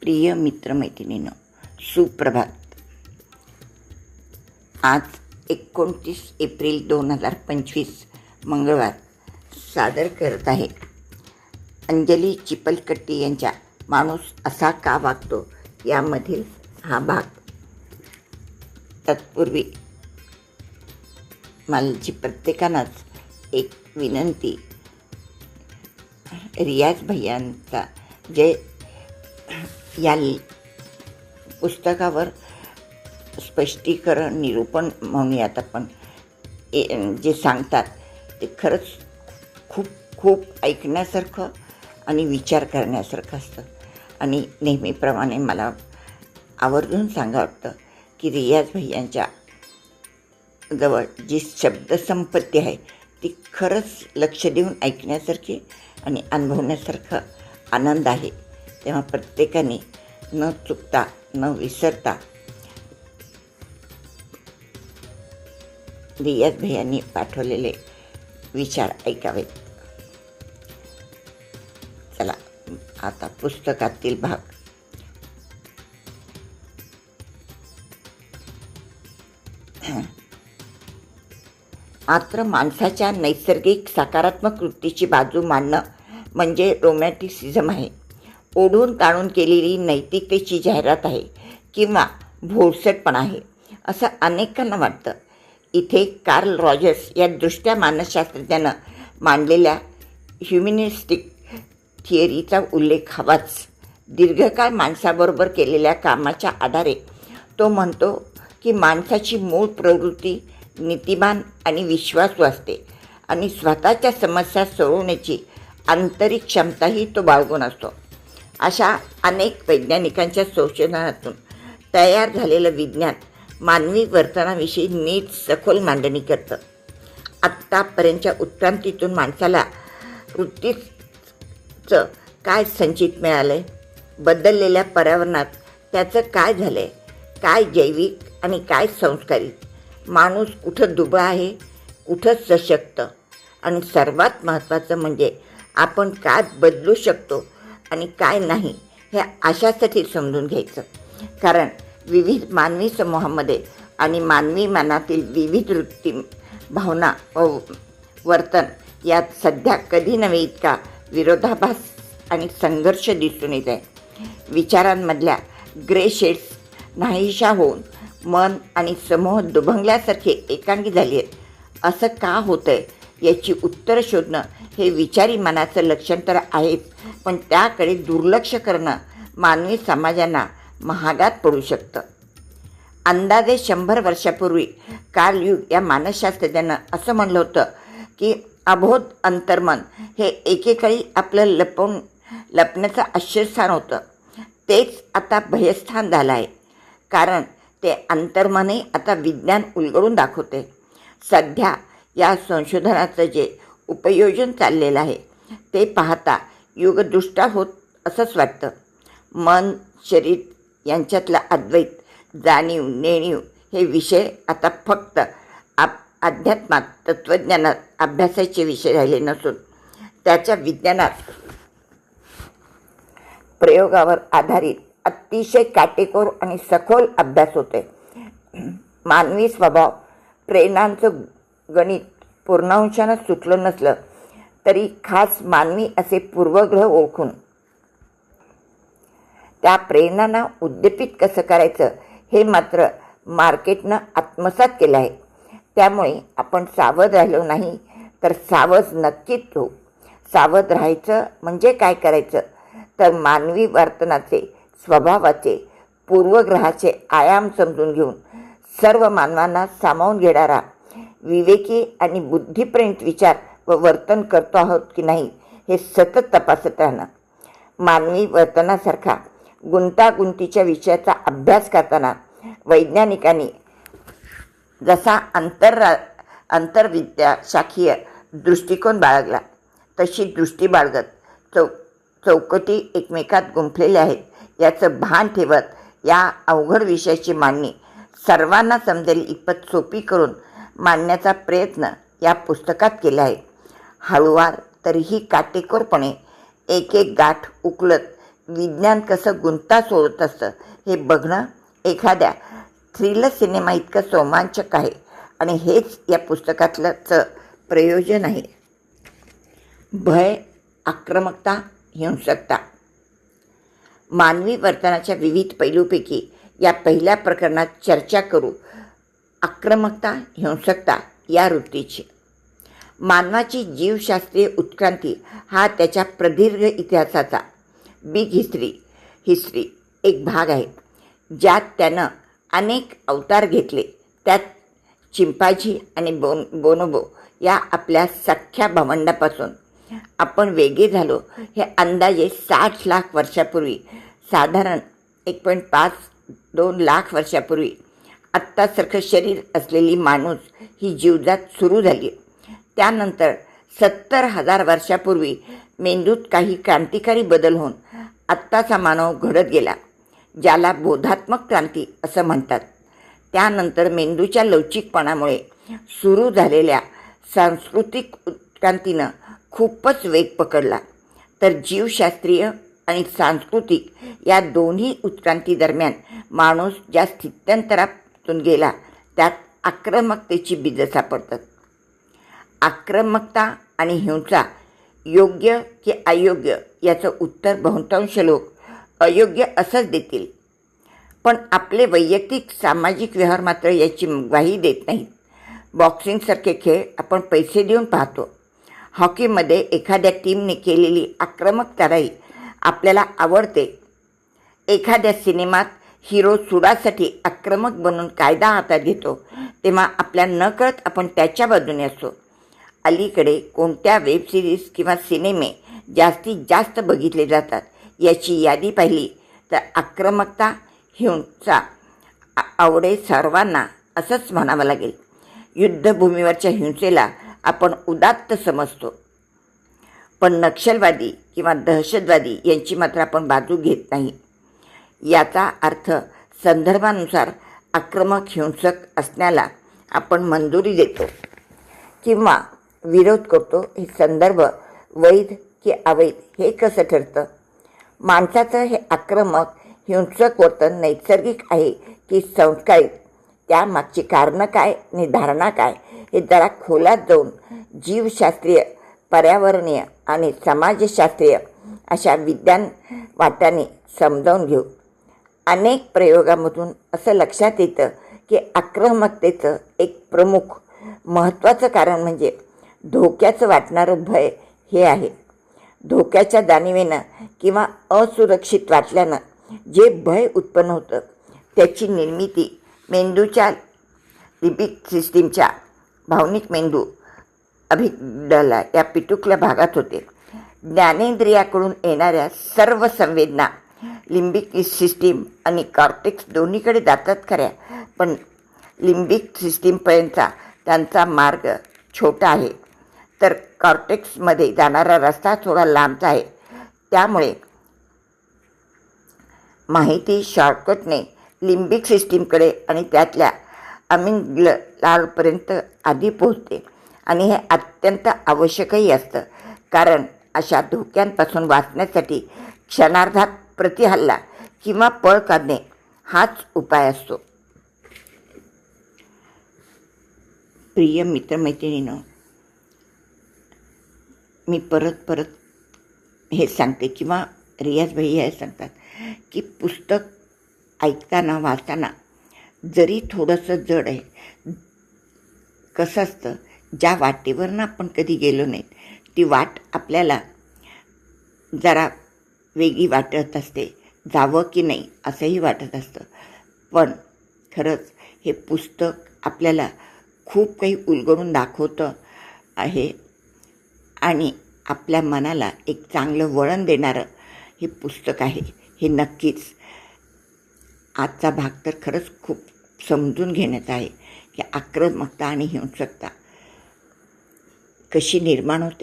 प्रिय मित्रमैत्रिणीनं सुप्रभात. आज एकोणतीस एप्रिल दोन हजार पंचवीस मंगळवार सादर करत आहे. अंजली चिपलकट्टी यांच्या माणूस असा का वागतो यामधील हा भाग. तत्पूर्वी माझी प्रत्येकानंच एक विनंती. रियाज भैयांचा जे या पुस्तकावर स्पष्टीकरण निरूपण म्हणूयात आपण. ए- जे सांगतात ते खरंच खूप खूप ऐकण्यासारखं आणि विचार करण्यासारखं असतं. आणि नेहमीप्रमाणे मला आवर्जून सांगा वाटतं की रियाज भैयांच्या जवळ जी शब्दसंपत्ती आहे ती खरंच लक्ष देऊन ऐकण्यासारखी आणि अनुभवण्यासारखं आनंद आहे. तेव्हा प्रत्येकाने न चुकता न विसरता रियाज भैयांनी पाठवलेले विचार ऐकावेत. चला आता पुस्तकातील भाग. मात्र माणसाच्या नैसर्गिक सकारात्मक वृत्तीची बाजू मांडणं म्हणजे रोमॅटिसिझम आहे. ओढून ताणून केलेली नैतिकतेची जाहिरात आहे किंवा भोळसटपणा आहे असं अनेकांना वाटतं. इथे कार्ल रॉजर्स या दृष्ट्या मानसशास्त्रज्ञानं मांडलेल्या ह्युमिनिस्टिक थिअरीचा उल्लेख हवाच. दीर्घकाळ माणसाबरोबर केलेल्या कामाच्या आधारे तो म्हणतो की माणसाची मूळ प्रवृत्ती नीतिमान आणि विश्वासू असते आणि स्वतःच्या समस्या सोडवण्याची आंतरिक क्षमताही तो बाळगून असतो. अशा अनेक वैज्ञानिकांच्या संशोधनातून तयार झालेलं विज्ञान मानवी वर्तनाविषयी नीट सखोल मांडणी करतं. आत्तापर्यंतच्या उत्क्रांतीतून माणसाला वृत्तीचं काय संचित मिळालं आहे बदललेल्या पर्यावरणात त्याचं काय झालं आहे काय जैविक आणि काय संस्कारिक? माणूस कुठं दुबळा आहे? कुठं सशक्त? आणि सर्वात महत्त्वाचं म्हणजे आपण काय बदलू शकतो? आणि काय नाही हे अशासाठी समजून घ्यायचं. कारण विविध मानवी समूहामध्ये आणि मानवी मनातील विविध वृत्ती भावना व वर्तन यात सध्या कधी नव्हे इतका विरोधाभास आणि संघर्ष दिसून येत आहे. विचारांमधल्या ग्रे शेड्स नाहीशा होऊन मन आणि समूह दुभंगल्यासारखे एकांगी झाली आहेत. असं का होतं आहे याची उत्तरं शोधणं हे विचारी मनाचं लक्षण तर आहेच पण त्याकडे दुर्लक्ष करणं मानवी समाजांना महागात पडू शकतं. अंदाजे शंभर वर्षापूर्वी कार्लयुग या मानसशास्त्रज्ञानं असं म्हणलं होतं की अबोध अंतर्मन हे एकेकाळी आपलं लपवून लपण्याचं आश्चर्यस्थान होतं. तेच आता भयस्थान झालं आहे कारण ते अंतर्मनही आता विज्ञान उलगडून दाखवते. सध्या या संशोधनाचं जे उपयोजन चाललेलं आहे. ते पाहता युगदृष्टा होत असंच वाटतं. मन शरीर यांच्यातला अद्वैत जाणीव नेणीव हे विषय आता फक्त आप अध्यात्मात तत्त्वज्ञानात अभ्यासाचे विषय राहिले नसून त्याच्या विज्ञानात प्रयोगावर आधारित अतिशय काटेकोर आणि सखोल अभ्यास होते मानवी स्वभाव प्रेरणांचं गणित पूर्णांशानं सुटलं नसलं तरी खास मानवी असे पूर्वग्रह ओळखून. त्या प्रेरणांना उद्दीपित कसं करायचं हे मात्र मार्केटनं आत्मसात केलं आहे. त्यामुळे आपण सावध राहिलो नाही तर सावध नक्कीच होऊ. सावध राहायचं म्हणजे काय करायचं? तर मानवी वर्तनाचे स्वभावाचे पूर्वग्रहाचे आयाम समजून घेऊन सर्व मानवांना सामावून घेणारा विवेकी आणि बुद्धिप्रेरित विचार व वर्तन करतो आहोत की नाही हे सतत तपासत राहणं. मानवी वर्तनासारखा गुंतागुंतीच्या विषयाचा अभ्यास करताना वैज्ञानिकांनी जसा आंतररा आंतरविद्या शाखीय दृष्टिकोन बाळगला तशी दृष्टी बाळगत चौ चौकटी एकमेकात गुंफलेल्या आहेत याचं भान ठेवत या अवघड विषयाची मांडणी सर्वांना समजेल इतपत सोपी करून मांडण्याचा प्रयत्न या पुस्तकात केला आहे. हळूवार तरीही काटेकोरपणे एक एक गाठ उकलत विज्ञान कसं गुंता सोडत असतं हे बघणं एखाद्या थ्रिलर सिनेमा इतकं रोमांचक आहे आणि हेच या पुस्तकातलंचं प्रयोजन आहे. भय आक्रमकता हिंसकता. मानवी वर्तनाच्या विविध पैलूपैकी या पहिल्या प्रकरणात चर्चा करू आक्रमकता हिंसकता या वृत्तीची. मानवाची जीवशास्त्रीय उत्क्रांती हा त्याच्या प्रदीर्घ इतिहासाचा बिग हिस्ट्री हिस्ट्री एक भाग आहे ज्यात त्यानं अनेक अवतार घेतले. त्यात चिंपाजी आणि बोन बोनोबो या आपल्या सख्ख्या भावंडापासून आपण वेगळे झालो. हे अंदाजे साठ लाख वर्षापूर्वी साधारण एक पॉईंट पाच दोन लाख वर्षापूर्वी आत्तासारखं शरीर असलेली माणूस ही जीवजात सुरू झाली. त्यानंतर सत्तर हजार वर्षापूर्वी मेंदूत काही क्रांतिकारी बदल होऊन आत्ताचा मानव घडत गेला ज्याला बोधात्मक क्रांती असं म्हणतात. त्यानंतर मेंदूच्या लवचिकपणामुळे सुरू झालेल्या सांस्कृतिक उत्क्रांतीनं खूपच वेग पकडला. तर जीवशास्त्रीय आणि सांस्कृतिक या दोन्ही उत्क्रांतीदरम्यान माणूस ज्या तून गेला. त्यात आक्रमकतेची बीजं सापडतात. आक्रमकता आणि हिंसा योग्य की अयोग्य याचं उत्तर बहुतांश लोक अयोग्य असंच देतील. पण आपले वैयक्तिक सामाजिक व्यवहार मात्र याची ग्वाही देत नाहीत. बॉक्सिंगसारखे खेळ आपण पैसे देऊन पाहतो. हॉकीमध्ये एखाद्या टीमने केलेली आक्रमक तराई आपल्याला आवडते. एखाद्या सिनेमात हिरो सुडासाठी आक्रमक बनून कायदा हातात घेतो. तेव्हा आपल्या नकळत आपण त्याच्या बाजूने असतो. अलीकडे कोणत्या वेबसिरीज किंवा सिनेमे जास्तीत जास्त बघितले जातात याची यादी पाहिली तर आक्रमकता हिंसा आवडे सर्वांना असंच म्हणावं लागेल. युद्धभूमीवरच्या हिंसेला आपण उदात्त समजतो. पण नक्षलवादी किंवा दहशतवादी यांची मात्र आपण बाजू घेत नाही. याचा अर्थ संदर्भानुसार आक्रमक हिंसक असण्याला आपण मंजुरी देतो किंवा विरोध करतो हे संदर्भ वैध की अवैध हे कसं ठरतं? माणसाचं हे आक्रमक हिंसक वर्तन नैसर्गिक आहे की संस्कारित? त्यामागची कारणं काय आणि धारणा काय? हे जरा खोलात जाऊन जीवशास्त्रीय पर्यावरणीय आणि समाजशास्त्रीय अशा विज्ञान वाटाने समजावून घेऊ. अनेक प्रयोगामधून असं लक्षात येतं की आक्रमकतेचं एक प्रमुख महत्त्वाचं कारण म्हणजे धोक्याचं वाटणारं भय हे आहे. धोक्याच्या जाणिवेनं किंवा असुरक्षित वाटल्यानं जे भय उत्पन्न होतं त्याची निर्मिती मेंदूच्या लिपिक सिस्टीमच्या भावनिक मेंदू अभिडला या पिटुकल्या भागात होते. ज्ञानेंद्रियाकडून येणाऱ्या सर्व संवेदना लिंबिक सिस्टीम आणि कॉर्टेक्स दोन्हीकडे जातात खऱ्या पण लिंबिक सिस्टीमपर्यंतचा त्यांचा मार्ग छोटा आहे. तर कॉर्टेक्समध्ये जाणारा रस्ता थोडा लांबचा आहे. त्यामुळे माहिती शॉर्टकटने लिंबिक सिस्टीमकडे आणि त्यातल्या अमिंग्ल लालपर्यंत आधी पोहोचते आणि हे अत्यंत आवश्यकही असतं कारण अशा धोक्यांपासून वाचण्यासाठी क्षणार्धात प्रतिहल्ला किंवा पळ काढणे हाच उपाय असतो. प्रिय मित्रमैत्रिणीनं मी परत परत हे सांगते किंवा रियाज भैया हे सांगतात की पुस्तक ऐकताना वाचताना जरी थोडंसं जड आहे कसं असतं ज्या वाटेवरनं आपण कधी गेलो नाहीत ती वाट आपल्याला जरा वेगळी वाटत असते. जावं की नाही असंही वाटत असतं. पण खरंच हे पुस्तक आपल्याला खूप काही उलगडून दाखवतं आहे आणि आपल्या मनाला एक चांगलं वळण देणारं हे पुस्तक आहे. हे नक्कीच आजचा भाग तर खरंच खूप समजून घेण्याचा आहे की आक्रमकता आणि हिंसकता कशी निर्माण होते.